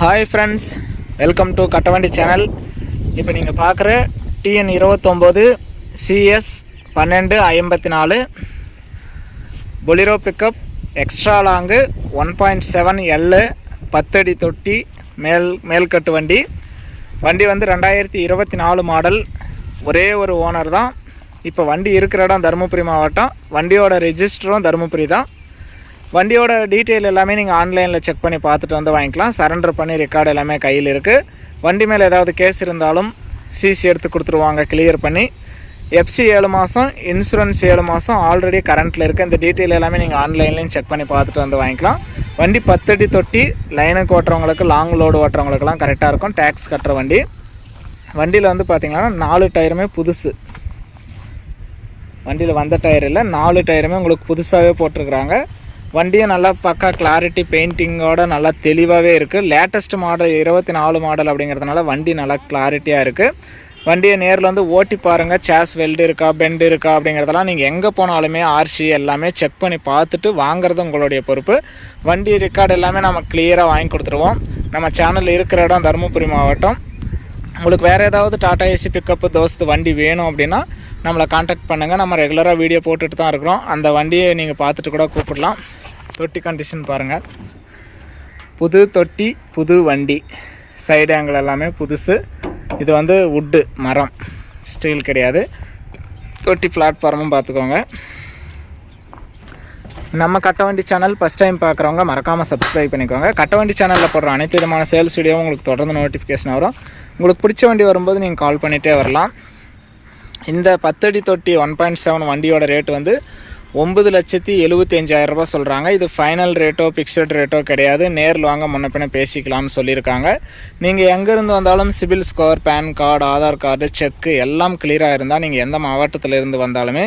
Hi friends welcome to Kattavandi channel இப்போ நீங்கள் பார்க்குற டிஎன் இருபத்தொம்போது சிஎஸ் பன்னெண்டு ஐம்பத்தி நாலு Bolero pickup extra long one point seven எல்லு பத்தடி தொட்டி மேல் மேல்கட்டு வண்டி. வண்டி வந்து ரெண்டாயிரத்தி இருபத்தி நாலு மாடல் ஒரே ஒரு ஓனர் தான். இப்போ வண்டி இருக்கிற இடம் தருமபுரி மாவட்டம். வண்டியோட ரெஜிஸ்டரும் தருமபுரி தான். வண்டியோட டீட்டெயில் எல்லாமே நீங்கள் ஆன்லைனில் செக் பண்ணி பார்த்துட்டு வந்து வாங்கிக்கலாம். சரண்டர் பண்ணி ரெக்கார்டு எல்லாமே கையில் இருக்குது வண்டி மேலே ஏதாவது கேஸ் இருந்தாலும் சிசி எடுத்து கொடுத்துருவாங்க கிளியர் பண்ணி. எஃப்சி ஏழு மாதம் இன்சூரன்ஸ் ஏழு மாதம் ஆல்ரெடி கரண்ட்டில் இருக்குது இந்த டீட்டெயில் எல்லாமே நீங்கள் ஆன்லைன்லேயும் செக் பண்ணி பார்த்துட்டு வந்து வாங்கிக்கலாம். வண்டி பத்தடி தொட்டி லைனுக்கு ஓட்டுறவங்களுக்கு லாங் லோடு ஓட்டுறவங்களுக்குலாம் கரெக்டாக இருக்கும். டேக்ஸ் கட்டுற வண்டி. வண்டியில் வந்து பார்த்திங்கன்னா நாலு டயருமே புதுசு. வண்டியில் வந்த டயர் இல்லை நாலு டயருமே உங்களுக்கு புதுசாகவே போட்டிருக்கிறாங்க. வண்டியும் நல்லா பக்கா கிளாரிட்டி பெயிண்டிங்கோட நல்லா தெளிவாகவே இருக்குது லேட்டஸ்ட் மாடல் இருபத்தி நாலு மாடல் அப்படிங்கிறதுனால வண்டி நல்லா கிளாரிட்டியாக இருக்குது வண்டியை நேரில் வந்து ஓட்டி பாருங்கள் சேஸ் வெல்டு இருக்கா பெண்டு இருக்கா அப்படிங்கிறதெல்லாம் நீங்கள் எங்கே போனாலுமே ஆர்சி எல்லாமே செக் பண்ணி பார்த்துட்டு வாங்குறது உங்களுடைய பொறுப்பு. வண்டி ரெக்கார்டு எல்லாமே நம்ம கிளியராக வாங்கி கொடுத்துருவோம். நம்ம சேனல் இருக்கிற இடம் தருமபுரி மாவட்டம். உங்களுக்கு வேறு ஏதாவது டாடா ஏசி பிக்கப்பு தோஸ்து வண்டி வேணும் அப்படின்னா நம்மளை காண்டாக்ட் பண்ணுங்கள் நம்ம ரெகுலராக வீடியோ போட்டுட்டு தான் இருக்கிறோம். அந்த வண்டியை நீங்கள் பார்த்துட்டு கூட கூப்பிடலாம். தொட்டி கண்டிஷன் பாருங்கள் புது தொட்டி புது வண்டி. சைடு ஆங்கிள் எல்லாமே புதுசு. இது வந்து வுட்டு மரம். ஸ்டீல் கிடையாது. தொட்டி பிளாட்ஃபார்மும் பார்த்துக்கோங்க. நம்ம கட்டவண்டி சேனல் ஃபஸ்ட் டைம் பார்க்குறவங்க மறக்காமல் சப்ஸ்கிரைப் பண்ணிக்கோங்க. கட்டவண்டி சேனலில் போடுற அனைத்து விதமான சேல்ஸ் வீடியோவும் உங்களுக்கு தொடர்ந்து நோட்டிஃபிகேஷன் வரும். உங்களுக்கு பிடிச்ச வண்டி வரும்போது நீங்கள் கால் பண்ணிகிட்டே வரலாம். இந்த பத்தடி தொட்டி ஒன் பாயிண்ட் செவன் வண்டியோட ரேட் வந்து ஒம்பது லட்சத்தி எழுபத்தி அஞ்சாயிரம் ரூபாய் சொல்கிறாங்க இது ஃபைனல் ரேட்டோ ஃபிக்ஸட் ரேட்டோ கிடையாது. நேரில் வாங்க முன்னப்பின பேசிக்கலாம்னு சொல்லியிருக்காங்க. நீங்கள் எங்கேருந்து வந்தாலும் CIBIL score PAN card Aadhaar card cheque எல்லாம் கிளியராக இருந்தால் நீங்கள் எந்த மாவட்டத்தில் இருந்து வந்தாலுமே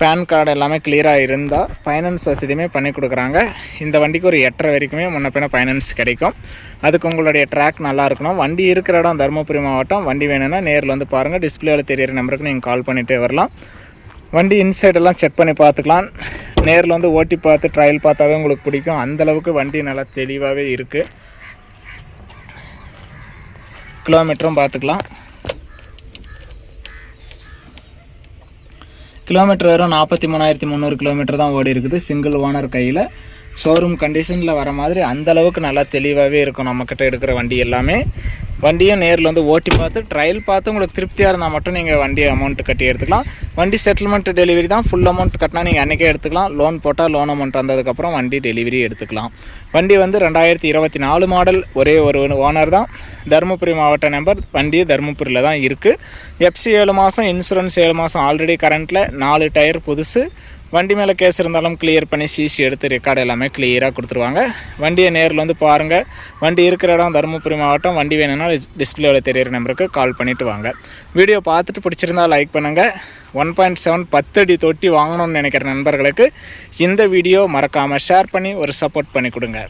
பேன் கார்டு எல்லாமே கிளியராக இருந்தால் ஃபைனான்ஸ் வசதியுமே பண்ணி கொடுக்குறாங்க. இந்த வண்டிக்கு ஒரு எட்டரை வரைக்குமே முன்ன பின்ன ஃபைனான்ஸ் கிடைக்கும். அதுக்கு உங்களுடைய ட்ராக் நல்லா இருக்கணும். வண்டி இருக்கிற இடம் தருமபுரி மாவட்டம். வண்டி வேணும்னா நேரில் வந்து பாருங்கள் டிஸ்பிளேவில் தெரியிற நம்பருக்கு நீங்கள் கால் பண்ணிகிட்டே வரலாம். வண்டி இன்சைடெல்லாம் செக் பண்ணி பார்த்துக்கலாம். நேரில் வந்து ஓட்டி பார்த்து ட்ரையல் பார்த்தாவே உங்களுக்கு பிடிக்கும். அந்தளவுக்கு வண்டி நல்லா தெளிவாகவே இருக்குது கிலோமீட்டரும் பார்த்துக்கலாம். கிலோமீட்டர் வரும் நாற்பத்தி மூணாயிரத்தி முந்நூறு கிலோமீட்டர் தான் ஓடி இருக்குது சிங்கிள் ஓனர் கையில். ஷோரூம் கண்டிஷனில் வர மாதிரி அந்தளவுக்கு நல்லா தெளிவாகவே இருக்கும் நம்மக்கிட்ட எடுக்கிற வண்டி எல்லாமே. வண்டியும் நேரில் வந்து ஓட்டி பார்த்து ட்ரையல் பார்த்து உங்களுக்கு திருப்தியாக இருந்தால் மட்டும் நீங்கள் வண்டி அமௌண்ட்டு கட்டி எடுத்துக்கலாம். வண்டி செட்டில்மெண்ட் டெலிவரி தான் ஃபுல் அமௌண்ட் கட்டினா நீங்கள் அன்றைக்கே எடுத்துக்கலாம். லோன் போட்டால் லோன் அமௌண்ட் வந்ததுக்கப்புறம் வண்டி டெலிவரி எடுத்துக்கலாம். வண்டி வந்து ரெண்டாயிரத்தி இருபத்தி நாலு மாடல் ஒரே ஒரு ஓனர் தான். தருமபுரி மாவட்ட நம்பர் வண்டி தருமபுரியில் தான் இருக்குது எஃப்சி ஏழு மாதம் இன்சூரன்ஸ் ஏழு மாதம் ஆல்ரெடி கரண்ட்டில் நாலு டயர் புதுசு. வண்டி மேலே கேஸ் இருந்தாலும் கிளியர் பண்ணி சிசி எடுத்து ரெக்கார்டு எல்லாமே கிளியராக கொடுத்துருவாங்க. வண்டியை நேரில் வந்து பாருங்கள் வண்டி இருக்கிற இடம் தருமபுரி மாவட்டம். வண்டி வேணும்னா டிஸ்பிளேவில் தெரியிற நம்பருக்கு கால் பண்ணிவிட்டு வாங்க. வீடியோ பார்த்துட்டு பிடிச்சிருந்தா லைக் பண்ணுங்கள் ஒன் பாயிண்ட் செவன் பத்து அடி தொட்டி வாங்கணும்னு நினைக்கிற நண்பர்களுக்கு இந்த வீடியோ மறக்காமல் ஷேர் பண்ணி ஒரு சப்போர்ட் பண்ணி கொடுங்க.